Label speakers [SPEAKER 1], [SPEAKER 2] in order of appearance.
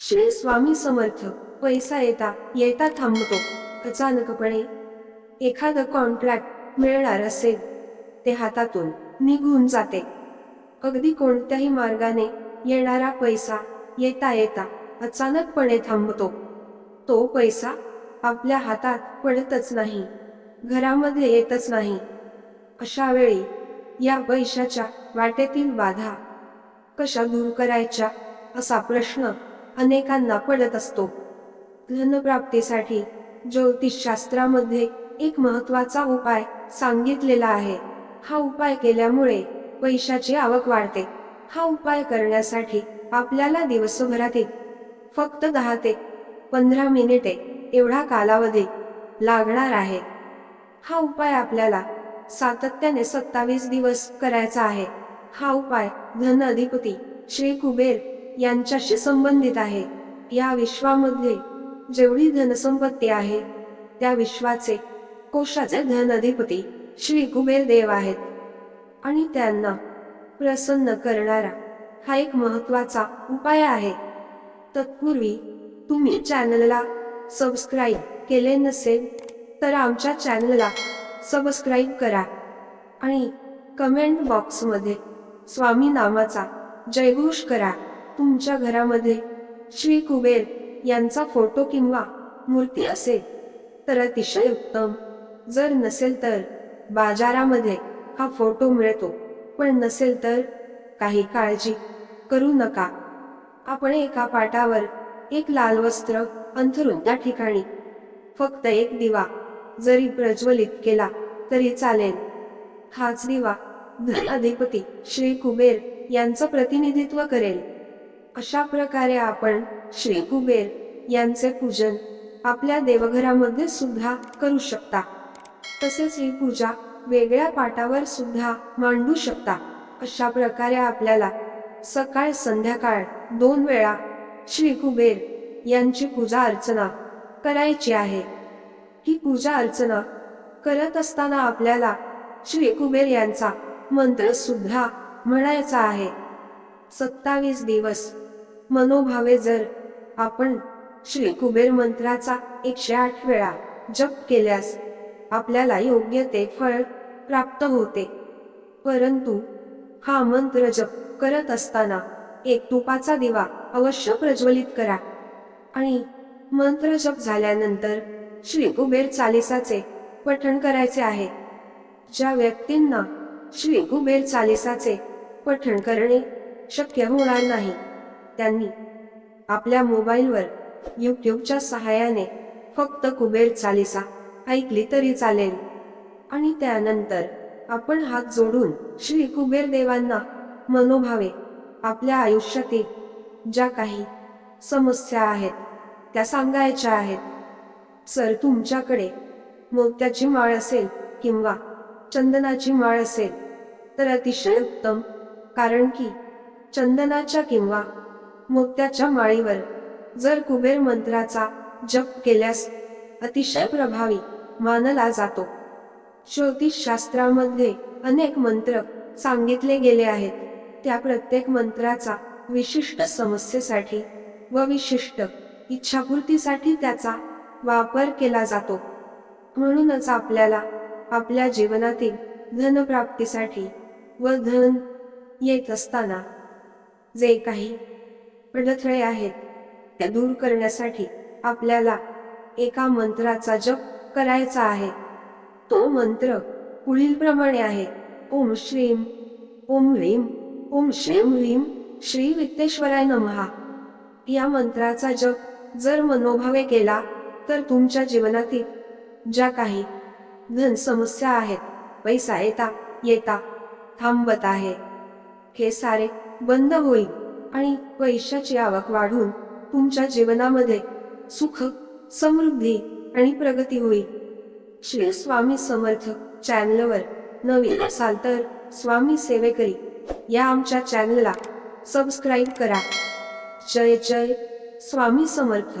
[SPEAKER 1] श्री स्वामी समर्थ पैसा येता येता थांबतो. अचानकपणे एखादं कॉन्ट्रॅक्ट मिळणार असेल ते हातातून निघून जाते. अगदी कोणत्याही मार्गाने येणारा पैसा येता येता अचानकपणे थांबतो. तो पैसा आपल्या हातात पडतच नाही घरामध्ये येतच नाही. अशा वेळी या पैशाच्या वाटेतील बाधा कशा दूर करायच्या असा प्रश्न अनेकांना पडत असतो. धनप्राप्तीसाठी ज्योतिषशास्त्रामध्ये एक महत्त्वाचा उपाय सांगितलेला आहे. हा उपाय केल्यामुळे पैशाची आवक वाढते. हा उपाय करण्यासाठी आपल्याला दिवसभरातील फक्त दहा ते पंधरा मिनिटे एवढा कालावधी लागणार आहे. हा उपाय आपल्याला सातत्याने सत्तावीस दिवस करायचा आहे. हा उपाय धन अधिपती श्री कुबेर यांच्याशी संबंधित आहे. या विश्वामध्ये जेवढी धनसंपत्ती आहे त्या विश्वाचे कोशाचे धन अधिपती श्री कुबेर देव आहेत. आणि त्यांना प्रसन्न करणारा हा एक महत्त्वाचा उपाय आहे. तत्पूर्वी तुम्ही चॅनलला सबस्क्राईब केले नसेल तर आमच्या चॅनलला सबस्क्राईब करा. आणि कमेंट बॉक्समध्ये स्वामी नामाचा जयघोष करा. तुमच्या घरामध्ये श्री कुबेर यांचा फोटो किंवा मूर्ती असेल तर अतिशय उत्तम. जर नसेल तर बाजारामध्ये हा फोटो मिळतो पण नसेल तर काही काळजी करू नका. आपण एका पाटावर एक लाल वस्त्र अंथरून त्या ठिकाणी फक्त एक दिवा जरी प्रज्वलित केला तरी चालेल. हाच दिवा धन अधिपती श्री कुबेर यांचं प्रतिनिधित्व करेल. अशा प्रकारे आपण श्री कुबेर यांचे पूजन आपल्या देवघरामध्ये सुद्धा करू शकता? तसेच ही पूजा वेगळ्या पाटावर सुद्धा मांडू शकता. अशा प्रकारे आपल्याला सकाळ संध्याकाळ दोन वेळा श्री कुबेर यांची पूजा अर्चना करायची आहे. ही पूजा अर्चना करत असताना आपल्याला श्री कुबेर यांचा मंत्र सुद्धा म्हणायचा आहे. सत्तावीस दिवस. मनोभावे जर आपण श्री कुबेर मंत्राचा एकशे आठ वेळा जप केल्यास आपल्याला योग्य ते फळ प्राप्त होते. परंतु हा मंत्र जप करत असताना एक तुपाचा दिवा अवश्य प्रज्वलित करा. आणि मंत्र जप झाल्यानंतर श्री कुबेर चालिसाचे पठण करायचे आहे. ज्या व्यक्तींना श्री कुबेर चालिसाचे पठण करणे शक्य होणार नाही. त्यांनी आपल्या मोबाईलवर युट्यूबच्या सहाय्याने फक्त कुबेर चालिसा ऐकली तरी चालेल. आणि त्यानंतर आपण हात जोडून श्री कुबेर देवांना मनोभावे आपल्या आयुष्यातील ज्या काही समस्या आहेत त्या सांगायच्या आहेत. सर तुमच्याकडे मोत्याची माळ असेल किंवा चंदनाची माळ असेल तर अतिशय उत्तम. कारण की चंदनाच्या किंवा मोत्याच्या माळीवर. जर कुबेर मंत्राचा जप केल्यास अतिशय प्रभावी मानला जातो. ज्योतिष शास्त्रामध्ये अनेक मंत्र सांगितले गेले आहेत. त्या प्रत्येक मंत्राचा विशिष्ट समस्येसाठी व विशिष्ट इच्छापूर्तीसाठी त्याचा वापर केला जातो. म्हणूनच आपल्याला आपल्या जीवनातील धनप्राप्तीसाठी व धन येत असताना जे काही अडथळे आहेत त्या दूर करण्यासाठी आपल्याला एका मंत्राचा जप करायचा आहे. तो मंत्र पुढील प्रमाणे आहे. ओम श्रीम ओम ह्रीम ओम श्रीम ह्रीम श्री वित्तेश्वराय नमहा. या मंत्राचा जप जर मनोभावे केला तर तुमच्या जीवनातील ज्या काही धन समस्या आहेत पैसा येता येता थांबत आहे. हे सारे बंद होईल आणि पैशाची आवक वाढून तुमच्या जीवनामध्ये सुख समृद्धी आणि प्रगती होईल. श्री स्वामी समर्थ चॅनलवर नवीन असाल तर स्वामी सेवेकरी या आमच्या चॅनलला सबस्क्राईब करा. जय जय स्वामी समर्थ.